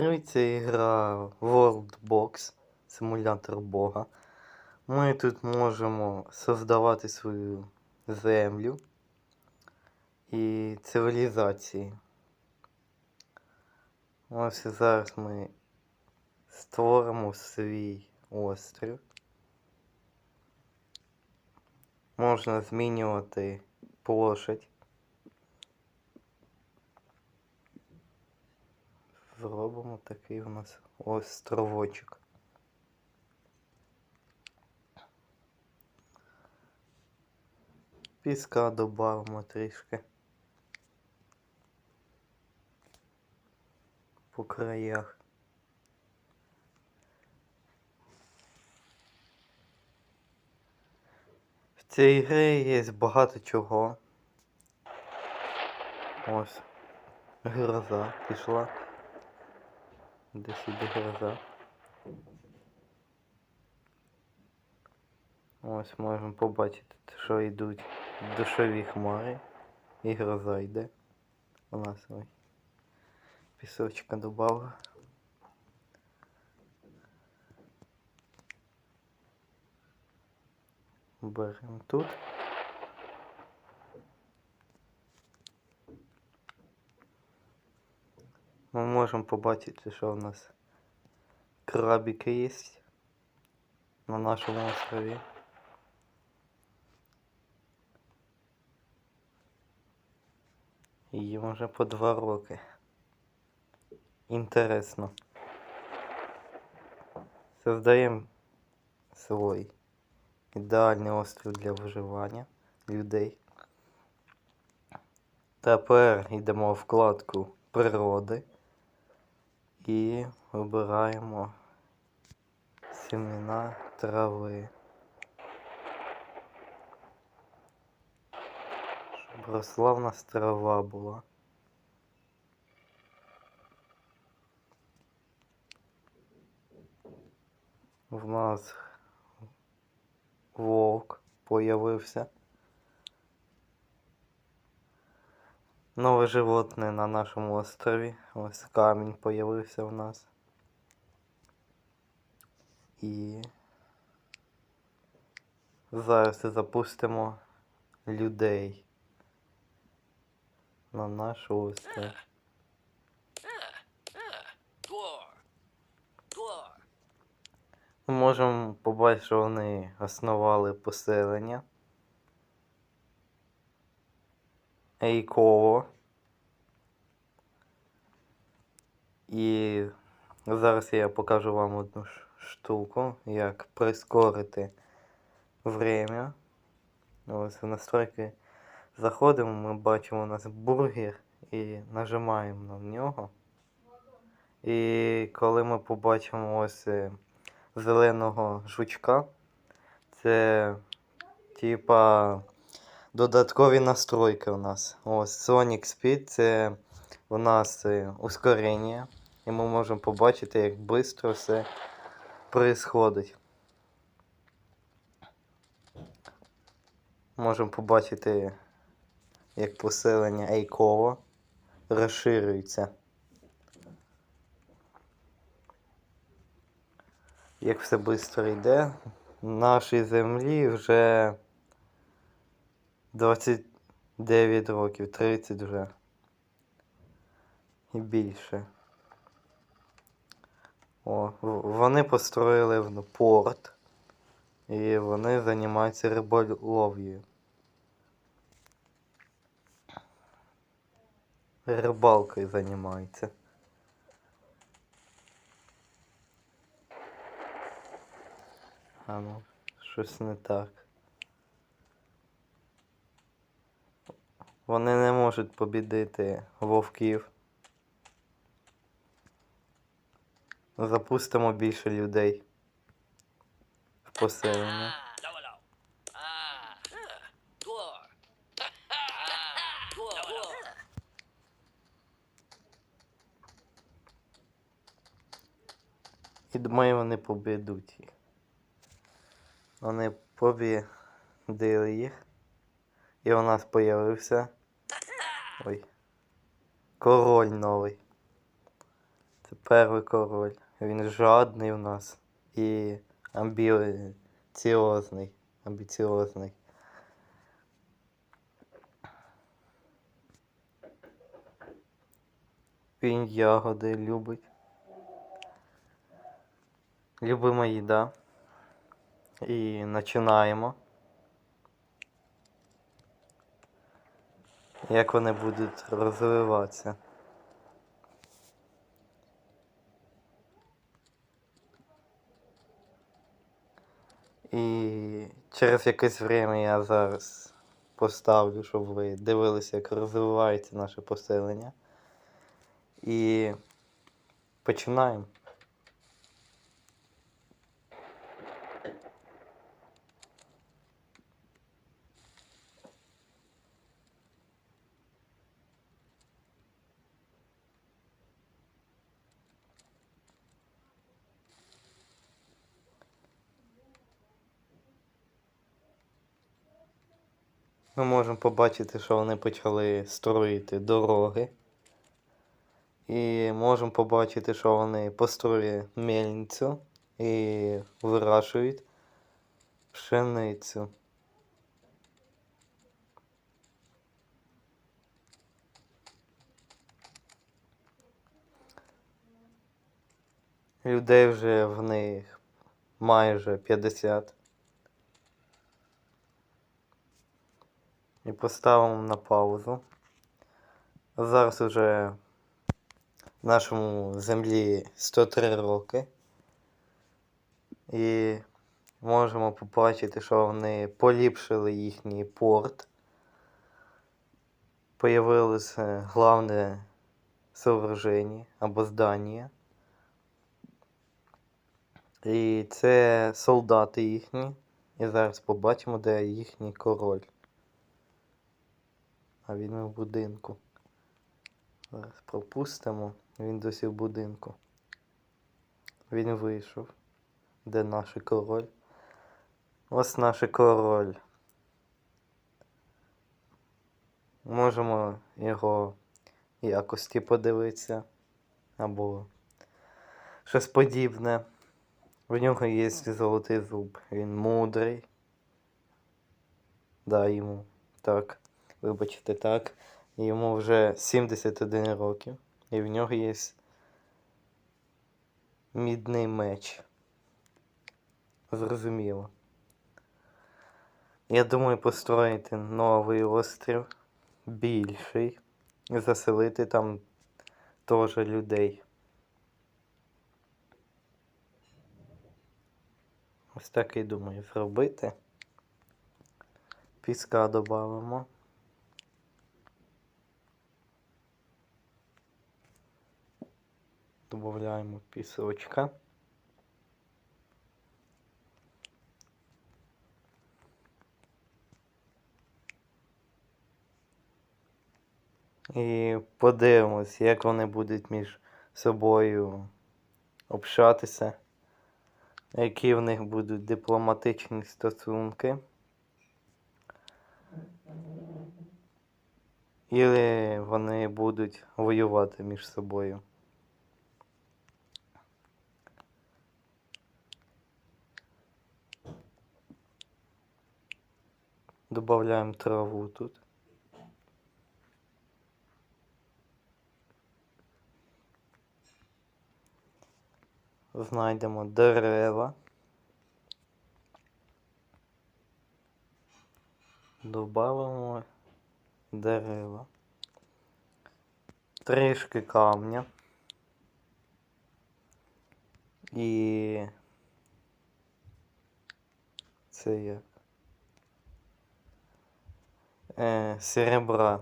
Це ігра World Box, симулятор Бога. Ми тут можемо создавати свою землю і цивілізації. Ось зараз ми створимо свій острів. Можна змінювати площадь. Такий у нас островочок. Піска додамо трішки. По краях. В цій грі є багато чого. Ось. Гроза пішла. Десь іде гроза. Ось можемо побачити, що йдуть душові хмари. І гроза йде. У нас ой. Пісочка добавила. Беремо тут. Ми можемо побачити, що у нас крабики є на нашому острові. Їм вже по два роки. Інтересно. Создаємо свій ідеальний острів для виживання людей. Тепер йдемо в вкладку природи і вибираємо сімена трави. Щоб росла в нас трава була. В нас вовк появився. Нове животне на нашому острові. Ось камінь появився у нас. І зараз запустимо людей на наш острів. Ми можемо побачити, що вони основали поселення. Ейково. І зараз я покажу вам одну штуку, як прискорити время. Ось в настройки заходимо, ми бачимо у нас бургер і нажимаємо на нього. І коли ми побачимо ось е, зеленого жучка, це типа додаткові настройки у нас. Ось Sonic Speed це у нас е, ускорення. І ми можемо побачити, як швидко все происходить. Можемо побачити, як поселення Ейково розширюється. Як все швидко йде. Нашій землі вже 29 років, 30 вже. І більше. О, вони построїли порт. І вони займаються риболовлею. Рибалкою займаються. А ну, щось не так. Вони не можуть побідити вовків. Запустимо більше людей в поселення. І думаю, вони побідуть їх. Вони побідили їх. І у нас появився. Ой. Король новий. Це перший король. Він жадний у нас і амбіціозний. Амбіціозний. Він ягоди любить. Любима їда. І починаємо. Як вони будуть розвиватися. І через якесь время я зараз поставлю, щоб ви дивилися, як розвивається наше поселення. І починаємо. Ми можемо побачити, що вони почали строїти дороги. І можемо побачити, що вони построїли мельницю і вирощують пшеницю. Людей вже в них майже 50. І поставимо на паузу. Зараз уже нашому землі 103 роки. І можемо побачити, що вони поліпшили їхній порт. Появилося головне сооруження або здання. І це солдати їхні. І зараз побачимо, де їхній король. А він в будинку. Зараз пропустимо. Він досі в будинку. Він вийшов. Де наш король? Ось наш король. Можемо його якості подивитися. Або щось подібне. В нього є золотий зуб. Він мудрий. Да, йому. Так. Вибачте, так. Йому вже 71 років. І в нього є мідний меч. Зрозуміло. Я думаю построїти новий острів, більший, і заселити там теж людей. Ось так і думаю зробити. Піска додамо. Добавляємо пісочка. І подивимось, як вони будуть між собою общатися, які в них будуть дипломатичні стосунки. І вони будуть воювати між собою. Добавляємо траву тут. Знайдемо дерева. Добавимо дерева. Трішки камня. І це як? Е, серебра.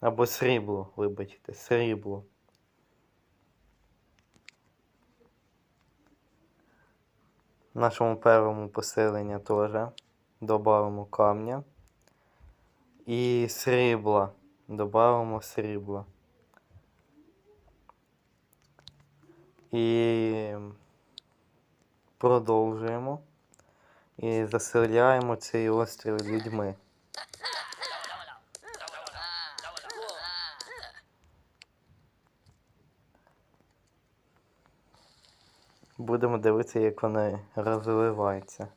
Або срібло, вибачте, срібло. Нашому першому поселенню теж додамо камня. І срібла. Додамо срібла. І продовжуємо. І заселяємо цей острів людьми. Будемо дивитися, як вони розвиваються.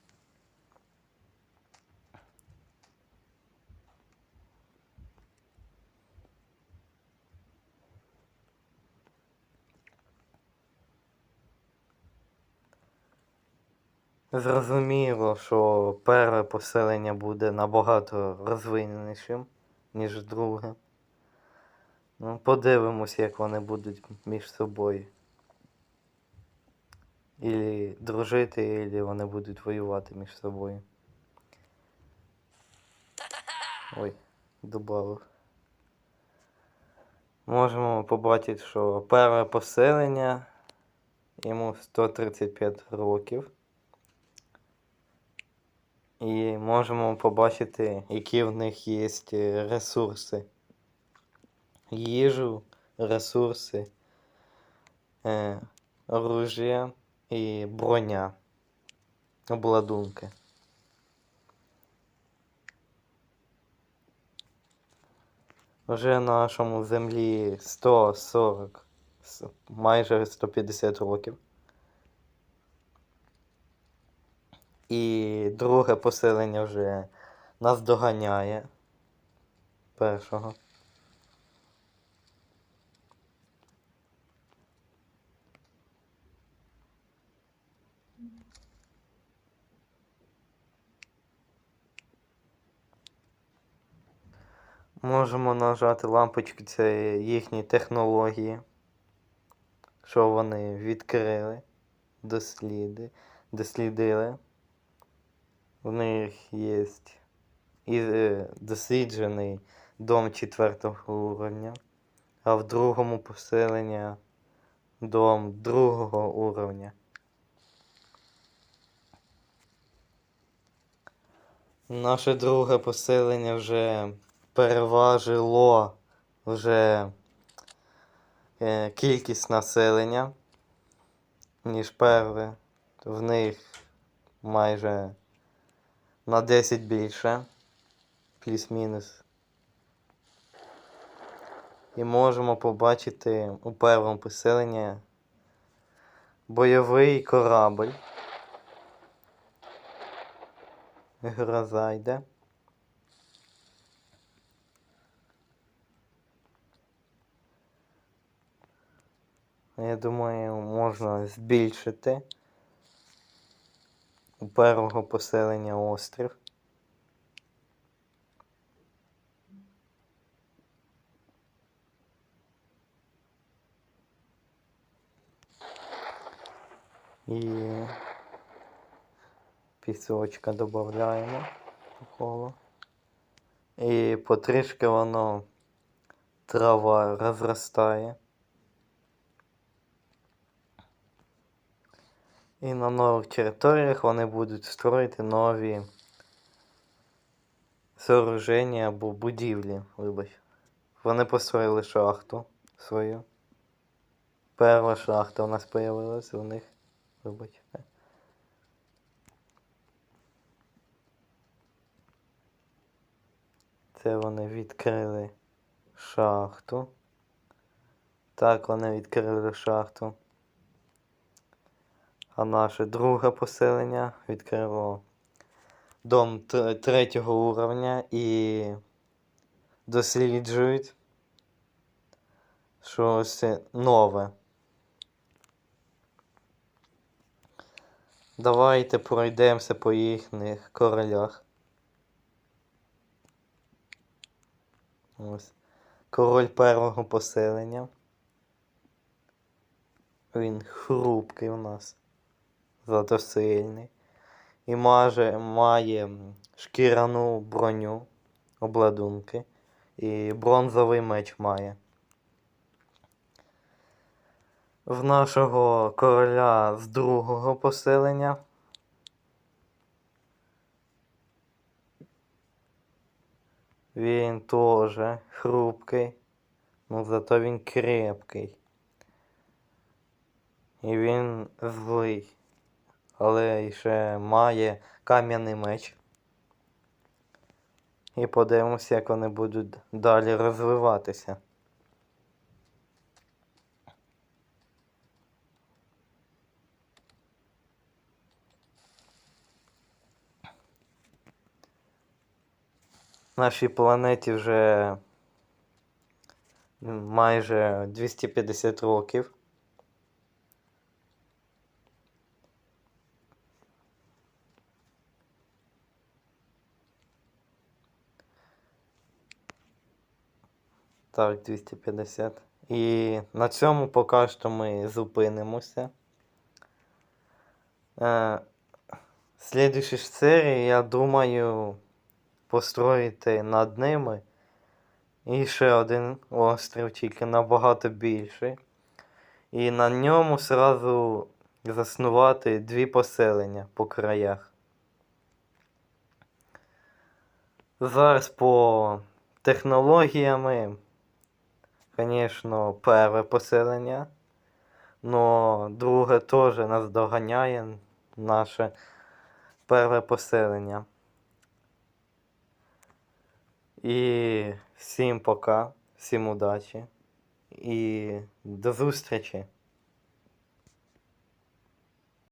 Зрозуміло, що перше поселення буде набагато розвиненішим, ніж друге. Ну, подивимось, як вони будуть між собою. Ілі дружити, ілі вони будуть воювати між собою. Ой, добавив. Можемо побачити, що перше поселення йому 135 років. І можемо побачити, які в них є ресурси. Їжу, ресурси, е, оружие і броня. Обладунки. Вже на нашому землі 140, майже 150 років. І друге поселення вже нас доганяє першого. Можемо нажати лампочку, це їхні технології, що вони відкрили, досліди, дослідили. У них є і е, досліджений дом четвертого уровня, а в другому поселення дом другого уровня. Наше друге поселення вже переважило вже е, кількість населення, ніж перше. В них майже на 10 більше, плюс-мінус. І можемо побачити у першому поселенні бойовий корабль. Гроза йде. Я думаю, можна збільшити у першого поселення острів. І пісочка додаємо по колу. І потрішки воно трава розростає. І на нових територіях вони будуть строїти нові сооруження або будівлі, вибач. Вони построїли шахту свою. Перша шахта у нас появилась у них. Вибачте. Це вони відкрили шахту. Так, вони відкрили шахту. А наше друге поселення відкрило дом третього уровня і досліджують щось нове. Давайте пройдемося по їхніх королях. Ось. Король першого поселення. Він хрупкий у нас. Зато сильний. І маже, має шкіряну броню, обладунки. І бронзовий меч має. В нашого короля з другого поселення. Він теж хрупкий, ну зато він крепкий. І він злий, але ще має кам'яний меч. І подивимося, як вони будуть далі розвиватися. Нашій планеті вже майже 250 років. Так, 250. І на цьому поки що ми зупинимося. Е, в слідуючій ж серії, я думаю, построїти над ними і ще один острів, тільки набагато більший. І на ньому зразу заснувати дві поселення по краях. Зараз по технологіями, звісно, перше поселення, но друге теж нас доганяє наше перше поселення. І всім пока, всім удачі і до зустрічі!